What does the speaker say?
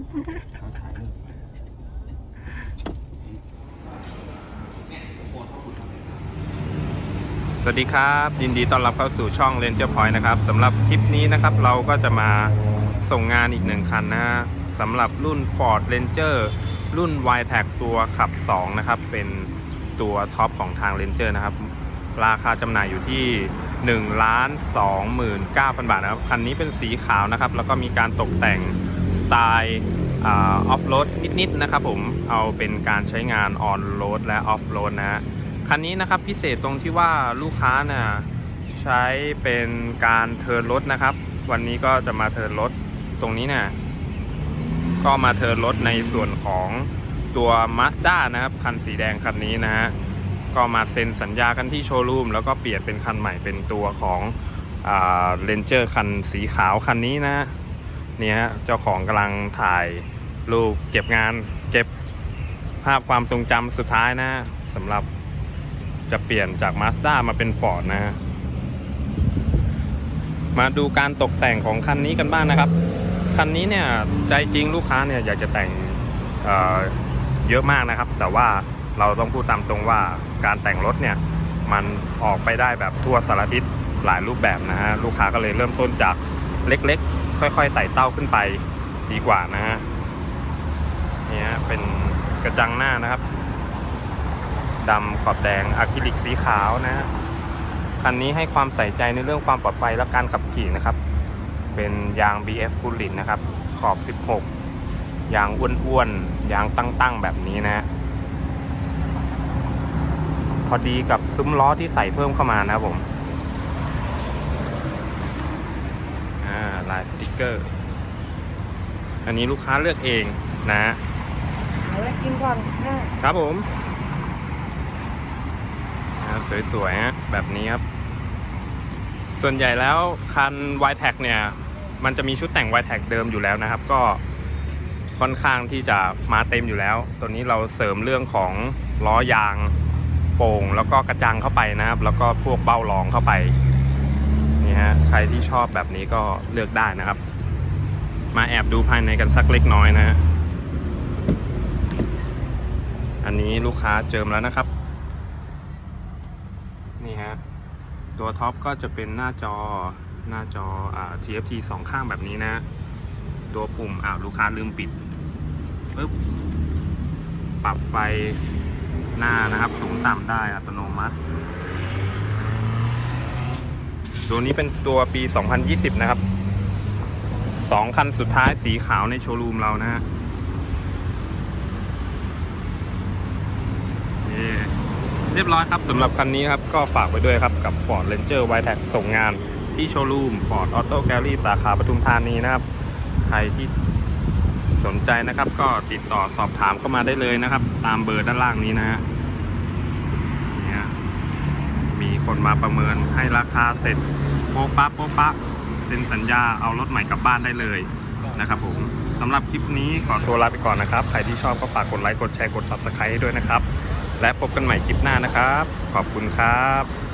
สวัสดีครับ ยินดีต้อนรับเข้าสู่ช่อง Ranger Point นะครับสำหรับคลิปนี้นะครับเราก็จะมาส่งงานอีกหนึ่งคันนะสำหรับรุ่น Ford Ranger รุ่น y t a g ตัวขับ 2 นะครับ เป็นตัวท็อปของทาง Ranger นะครับ ราคาจำหน่ายอยู่ที่1ล้าน29,000 บาทนะครับ คันนี้เป็นสีขาวนะครับ แล้วก็มีการตกแต่ง สไตล์ออฟโรดนิดๆนะครับผมเอาเป็นการใช้งานออนโรดและออฟโรดนะฮะคันนี้นะครับพิเศษตรงที่ว่าลูกค้าเนี่ยใช้เป็นการเทิร์นรถนะครับ วันนี้ก็จะมาเทิร์นรถตรงนี้เนี่ยก็มาเทิร์นรถในส่วนของตัว Mazda นะครับคันสีแดงคันนี้นะฮะก็มาเซ็นสัญญากันที่โชว์รูมแล้วก็เปลี่ยนเป็นคันใหม่เป็นตัวของเรนเจอร์คันสีขาวคันนี้นะ นี่ฮะเจ้าของกำลังถ่ายรูปเก็บงานเก็บภาพความทรงจำสุดท้ายนะสำหรับจะเปลี่ยนจาก Mazda มาเป็น Ford นะฮะมาดูการตกแต่งของคันนี้กันบ้างนะครับ คันนี้เนี่ยใจจริงลูกค้าเนี่ยอยากจะแต่งเเยอะมากนะครับ แต่ว่าเราต้องพูดตามตรงว่าการแต่งรถเนี่ยมันออกไปได้แบบทั่วสารทิศหลายรูปแบบนะฮะลูกค้าก็เลยเริ่มต้นจากเล็กๆ ค่อยๆไต่เต้าขึ้นไปดีกว่านะฮะเนี่ยเป็นกระจังหน้านะครับดำขอบแดงอะคริลิกสีขาวนะฮะคันนี้ให้ความใส่ใจในเรื่องความปลอดภัยและการขับขี่นะครับ เป็นยาง BF คูลินนะครับ ขอบ 16 ยางอ้วนๆ ยางตั้งๆ แบบนี้นะฮะพอดีกับซุ้มล้อที่ใส่เพิ่มเข้ามานะผม อ่า ลายสติกเกอร์ อันนี้ลูกค้าเลือกเองนะฮะเอาไว้กินก่อนค่ะครับผมอ่าสวยๆฮะแบบนี้ครับ ส่วนใหญ่แล้วคัน y t a g เนี่ย มันจะมีชุดแต่ง y t a g เดิมอยู่แล้วนะครับ ก็ค่อนข้างที่จะมาเต็มอยู่แล้ว ตัวนี้เราเสริมเรื่องของล้อยางโป่งแล้วก็กระจังเข้าไปนะครับ แล้วก็พวกเบ้ารองเข้าไปนี่ ฮะ ใครที่ชอบแบบนี้ก็เลือกได้นะครับ มาแอบดูภายในกันสักเล็กน้อยนะฮะ อันนี้ลูกค้าเจิมแล้วนะครับ นี่ฮะ ตัวท็อปก็จะเป็นหน้าจอหน้าจออ่า TFT สองข้างแบบนี้นะ ตัวปุ่มอ่าลูกค้าลืมปิดปึ๊บปรับไฟหน้านะครับ สูงต่ำได้อัตโนมัติ ตัวนี้เป็นตัวปี 2020 นะครับสองคันสุดท้ายสีขาวในโชว์รูมเรานะฮะเรียบร้อยครับสำหรับคันนี้ครับ ก็ฝากไว้ด้วยครับกับ Ford Ranger w i t e c ส่งงานที่โชว์รูม Ford Auto Gallery สาขาปทุมธานีนะครับ ใครที่สนใจนะครับ ก็ติดต่อสอบถามเข้ามาได้เลยนะครับ ตามเบอร์ด้านล่างนี้นะฮะเนี่ยมี คนมาประเมินให้ราคาเสร็จโป๊ะปะโป๊ะปะเซ็นสัญญาเอารถใหม่กลับบ้านได้เลยนะครับผมสำหรับคลิปนี้ขอตัวลาไปก่อนนะครับ ใครที่ชอบก็ฝากกดไลค์กดแชร์กด Subscribe ด้วยนะครับ และพบกันใหม่คลิปหน้านะครับ ขอบคุณครับ